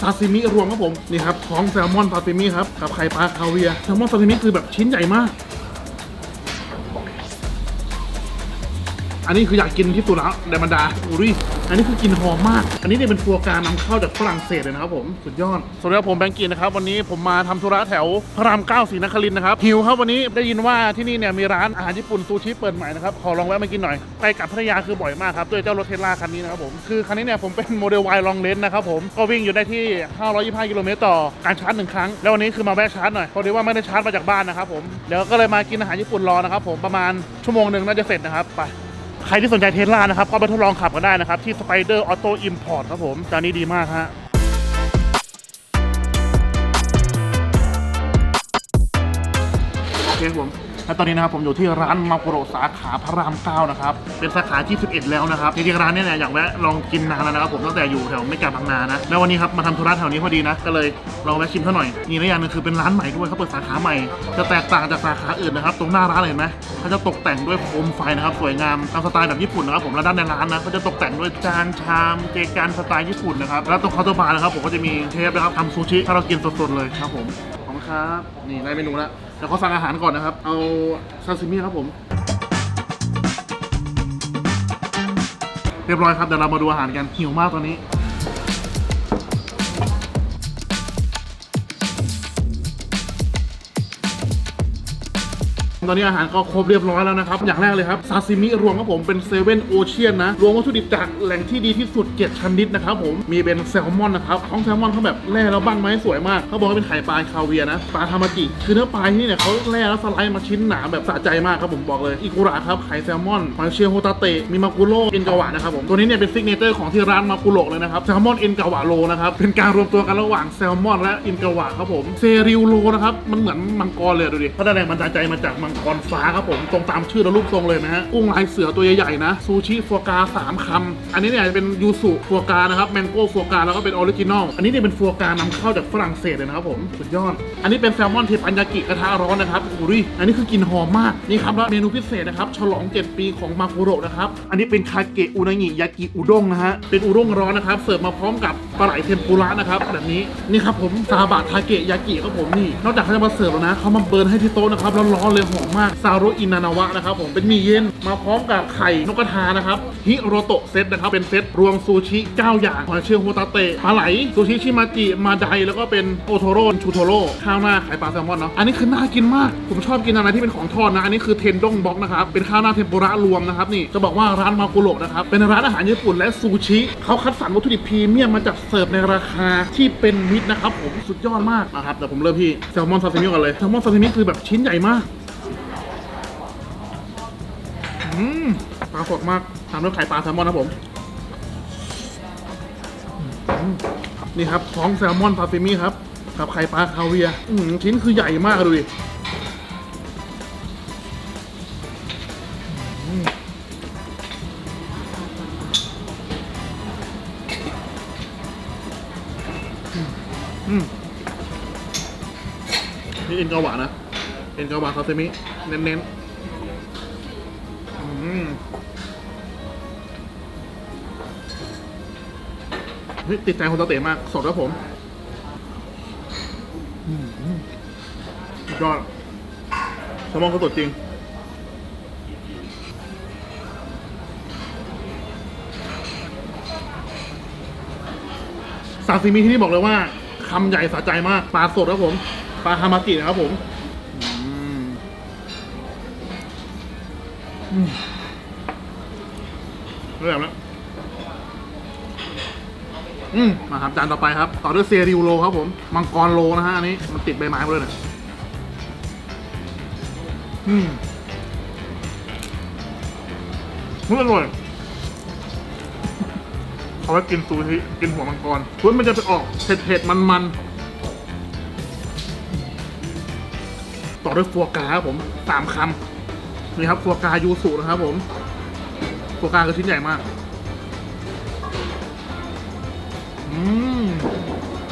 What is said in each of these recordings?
ซาซิมิรวมครับผมนี่ครับท้องแซลมอนซาซิมิครับกับไข่ปลาคาเวียแซลมอนซาซิมิคือแบบชิ้นใหญ่มาก อันนี้คืออยากกินที่สุดแล้วในบรรดาอูรี่อันนี้คือกินหอมมาก อันนี้เนี่ยเป็นครัวการนำเข้าจากฝรั่งเศสเลยนะครับผมสุดยอดสวัสดีครับผมแบงกี้นะครับวันนี้ผมมาทำธุระแถวพระรามเก้าศรีนครินนะครับหิวครับวันนี้ได้ยินว่าที่นี่เนี่ยมีร้านอาหารญี่ปุ่นซูชิเปิดใหม่นะครับขอลองแวะมากินหน่อยไปกับพัทยาคือบ่อยมากครับด้วยเจ้ารถเทสลาคันนี้นะครับผมคือคันนี้เนี่ยผมเป็นโมเดล Y ลองเลนนะครับผมก็วิ่งอยู่ได้ที่ 525 กิโลเมตรต่อการชาร์จหนึ่งครั้ง แล้ววันนี้คือมาแวะชาร์จหน่อยพอดีว่าไม่ได้ชาร์จมาจากบ้านนะครับผมเดี๋ยวก็เลยมากินอาหารญี่ปุ่นรอนะครับผมประมาณชั่วโมงหนึ่งน่าจะเสร็จนะครับไป ใครที่สนใจเทสลานะครับ ก็ไปทดลองขับกันได้นะครับ ที่ Spider Auto Import ครับผมจานนี้ดีมากฮะโอเคผม และตอนนี้นะครับผมอยู่ที่ร้านมาโกโรสาขาพระรามเก้านะครับเป็นสาขาที่ 11 แล้วนะครับจริงๆร้านนี้เนี่ยอยากแวะลองกินนานแล้วนะครับผมตั้งแต่อยู่แถวไม่กาบางนานะแล้ววันนี้ครับมาทำธุระแถวนี้พอดีนะก็เลยลองแวะชิมซะหน่อยนี่และอย่างนึงคือเป็นร้านใหม่ด้วยเขาเปิดสาขาใหม่ จะแตกต่างจากสาขาอื่นนะครับ ตรงหน้าร้านเลยเห็นไหมเขาจะตกแต่งด้วยโคมไฟนะครับสวยงามตามสไตล์แบบญี่ปุ่นนะครับผมแล้วด้านในร้านนะเขาจะตกแต่งด้วยจานชามเจกันสไตล์ญี่ปุ่นนะครับแล้วตรงเคาน์เตอร์บาร์นะครับผมก็จะมีเชฟนะครับทำซูชิให้เรากินสดๆเลยครับผมขอบคุณครับนี่ได้เมนูแล้ว ดี๋ยวขอสั่งอาหารก่อนนะครับ เอาซาซิมิครับผม เรียบร้อยครับเดี๋ยวเรามาดูอาหารกันหิวมากตอนนี้ ตอนนี้อาหารก็ครบเรียบร้อยแล้วนะครับ อย่างแรกเลยครับซาซิมิรวมครับผมเป็นเซเว่นโอเชียนนะ รวมวัตถุดิบจากแหล่งที่ดีที่สุด7ชนิดนะครับผมมีเป็นแซลมอนนะครับท้องแซลมอนเขาแบบแล่แล้วบ้างไหมสวยมากเขาบอกว่าเป็นไข่ปลาคาเวียนะปลาทามาจิคือเนื้อปลาที่นี่เนี่ยเขาแล่แล้วสไลด์มาชิ้นหนาแบบสะใจมากครับผมบอกเลยอิกุระครับไข่แซลมอนหอยเชลโฮตาเตะมีมากุโร่เอ็นกาวะนะครับผมตัวนี้เนี่ยเป็นซิกเนเจอร์ของที่ร้านมากุโระเลยนะครับแซลมอนเอ็นกาวะโลนะครับเป็นการรวมตัวกันระหว่างแซลมอน และเอ็นกาวะครับผมเซริวโลนะครับมันเหมือนมังกรเลยดูดิเขาได้แรงบันดาลใจมาจากมังกรฟ้าครับผมตรงตามชื่อและรูปทรงเลยนะฮะกุ้งลายเสือตัวใหญ่ๆนะซูชิฟัวกราสามคำอันนี้เนี่ยจะเป็นยูสุฟัวกรานะครับแมงโก้ฟัวกราแล้วก็เป็นออริจินอลอันนี้เนี่ยเป็นฟัวกรานำเข้าจากฝรั่งเศสเลยนะครับผมสุดยอด อันนี้เป็นแซลมอนเทปันยากิกระทะร้อนนะครับอุ้ยอันนี้คือกลิ่นหอมมากนี่ครับแล้วเมนูพิเศษนะครับฉลอง 7 ปีของมากุโระนะครับอันนี้เป็นคาเกะอุนางิยากิอุด้งนะฮะเป็นอุด้งร้อนนะครับเสิร์ฟมาพร้อมกับปลาไหลเทมปุระนะครับแบบนี้นี่ครับผมซาบะคาเกะยากิครับผมนี่นอกจากเขาจะมาเสิร์ฟแล้วนะเขามาเบิร์นให้ที่โต๊ะนะครับร้อนเลยหอมมากซาโรอินานาวะนะครับผมเป็นมีเย็นมาพร้อมกับไข่นกกระทานะครับฮิโรโตะเซตนะครับเป็นเซตรวมซูชิ 9 อย่างหอยเชลล์โฮตาเตะปลาไหลซูชิชิมาจิมาไดแล้วก็เป็นโอโทโร่ชูโทโร่ข้าวหน้าไข่ปลาแซลมอนเนาะอันนี้คือน่ากินมาก ผมชอบกินอะไรที่เป็นของทอดนะอันนี้คือเทนด้งบ็อกนะครับเป็นข้าวหน้าเทมปุระรวมนะครับนี่จะบอกว่าร้านมากุโระนะครับเป็นร้านอาหารญี่ปุ่นและซูชิเขาคัดสรรวัตถุดิบพรีเมียมมาจัดเสิร์ฟในราคาที่เป็นมิตรนะครับผมสุดยอดมากนะครับเดี๋ยวผมเริ่มที่แซลมอนซาซิมิก่อนเลยแซลมอนซาซิมิคือแบบชิ้นใหญ่มาก ปลาสดมากทำด้วยไข่ปลาแซลมอนนะผม นี่ครับท้องแซลมอนซาซิมิครับ กับไข่ปลาคาเวียร์อื้อหือชิ้นคือใหญ่มากดูดิอืมนี่เอ็นกาวะนะ เอ็นกาวะซาซิมิเน้นๆอืม ติดใจคนตาเต๋มาก สดครับผมยอดแซลมอนก็สดจริง ซาซิมิที่นี่บอกเลยว่าคำใหญ่สะใจมาก ปลาสดครับผม ปลาฮามากินะครับผมอืมเริ่มแล้ว อืมมาครับจานต่อไปครับ ต่อด้วยเซริวโลครับผม มังกรโลนะฮะอันนี้มันติดใบไม้มาเลยนี่ยอืมมันอร่อยเขาไว้กินซูชิกินหัวมังกรพุ้นมันจะไปออกเผ็ดๆมันๆต่อด้วยฟัวกาครับผมสามคำนี่ครับฟัวกายูสุนะครับผมตัวกาคือชิ้นใหญ่มาก อืม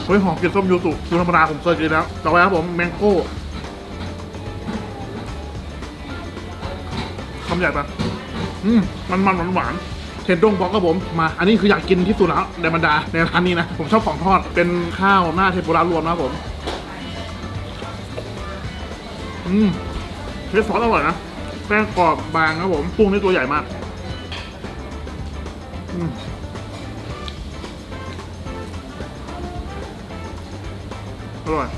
เฮ้ยหอมกลินส้มยูสุคือธรรมดาผมเคยกินแล้ว ต่อไปครับผมแมงโก้คำใหญ่ปะอืมมันมันหวานหวานเทนดงบอกครับผมมา อันนี้คืออยากกินที่สุดแล้วในบรรดาในร้านนี้นะ ผมชอบของทอดเป็นข้าวหน้าเทมปุระรวมนะครับผม อืมเทสซอสอร่อยนะแป้งกรอบบางครับผมปรุงนี่ตัวใหญ่มาก อืม อร่อย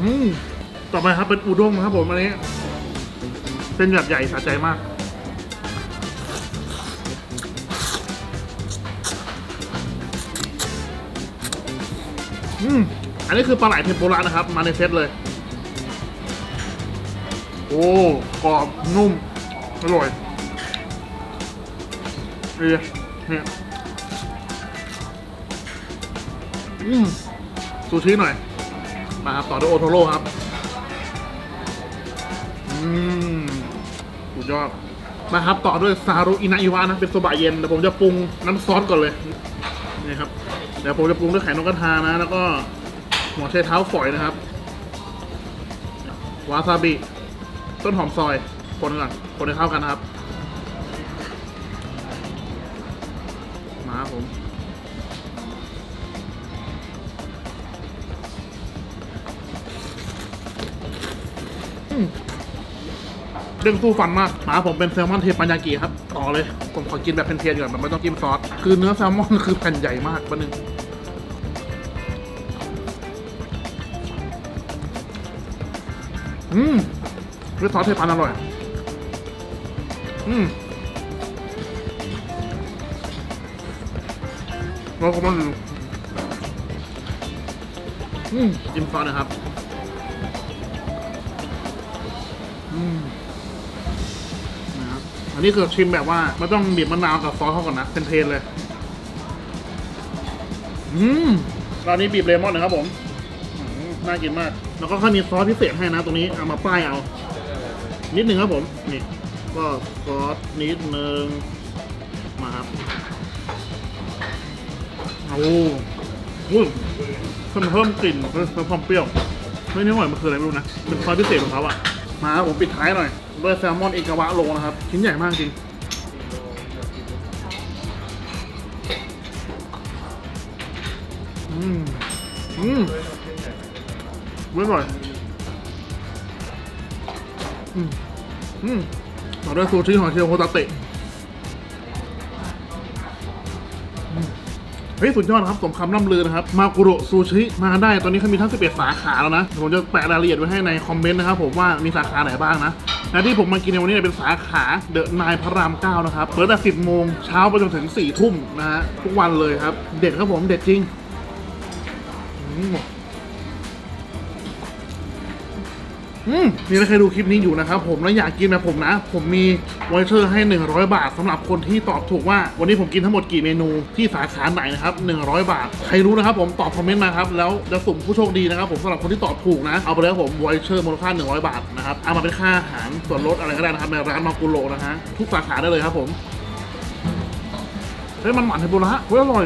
อืมต่อไปครับเป็นอุด้งครับผมอันนี้เป็นแบบใหญ่สะใจมาก อืม อันนี้คือปลาไหลเทมปุระนะครับ มาในเซตเลย โอ้ กรอบ นุ่ม อร่อย ดีเนี่ยอืมซูชิหน่อย มาครับ ต่อด้วยโอโทโร่ครับ อืมสุดยอด มาครับ ต่อด้วยซารุอินาอิวะนะ เป็นโซบะเย็นเดี๋ยวผมจะปรุงน้ำซอสก่อนเลย นี่ครับ เดี๋ยวผมจะปรุงด้วยไข่นกกระทานะ แล้วก็หัวไชเท้าฝอยนะครับ วาซาบิ ต้นหอมซอย คนก่อน คนให้เข้ากันนะครับ มาผมเรื่องสู้ฟันมากหมาผมเป็นแซลมอนเทปัญญากิครับ ต่อเลย ผมขอกินแบบเพนๆก่อนแบบไม่ต้องกินซอส คือเนื้อแซลมอนคือแผ่นใหญ่มากประหนึ่งอืมด้วยซอสเทปันอร่อย อืม แล้วก็มันอืมจิ้มซอสนะครับอืมนะครับ อันนี้คือชิมแบบว่าไม่ต้องบีบมะนาวกับซอสเข้าก่อนนะเป็นเพลนเลย อืมตอนนี้บีบเลมอนนะครับผมน่ากินมาก แล้วก็เขามีซอสพิเศษให้นะตรงนี้เอามาป้ายเอา นิดหนึ่งครับผม นี่ ก็ซอสนิดนึงมาครับ อาอุ้ยเพิ่มเพิ่มกลิ่นเพิ่มเพิ่มความเปรี้ยวเฮ้ยนี่หน่อยมันคืออะไรไม่รู้นะ เป็นซอสพิเศษของเขาอะมาครับผมปิดท้ายหน่อยด้วยแซลมอนเอกาวะโลนะครับ ชิ้นใหญ่มากจริงอืมอืมเว้ยอร่อยอืมอืมต่อด้วยซูชิของเชลโฮตาเตะ เฮ้ยสุดยอดครับสมคำล่ำลือนะครับ มากุโรซูชิมาได้ตอนนี้เขามีทั้ง 11 สาขาแล้วนะผมจะแปะรายละเอียดไว้ให้ในคอมเมนต์นะครับผมว่ามีสาขาไหนบ้างนะและที่ผมมากินในวันนี้เป็นสาขาเดอะนายพระราม9นะครับเปิดแต่10โมงเช้าไปจนถึง4ทุ่มนะฮะทุกวันเลยครับ เด็ดครับผมเด็ดจริง อืมมนี่ถ้าใครดูคลิปนี้อยู่นะครับผมแล้วอยากกินแบบผมนะ ผมมีไวเชอร์ให้ 100 บาทสำหรับคนที่ตอบถูกว่า วันนี้ผมกินทั้งหมดกี่เมนูที่สาขาไหนนะครับ100 บาท ใครรู้นะครับผมตอบคอมเมนต์มาครับแล้วจะสุ่มผู้โชคดีนะครับผมสำหรับคนที่ตอบถูกนะเอาไปเลยครับผมไวเชอร์มูลค่า 100 บาทนะครับเอามาเป็นค่าอาหารส่วนลดอะไรก็ได้นะครับในร้านมากุโรนะฮะทุกสาขาได้เลยครับผมเฮ้ยมันหมันเทมปุระเฮ้ยอร่อย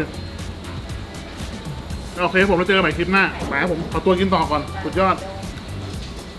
โอเคผมเราเจอกันใหม่คลิปหน้าไปครับผมขอตัวกินต่อก่อนสุดยอด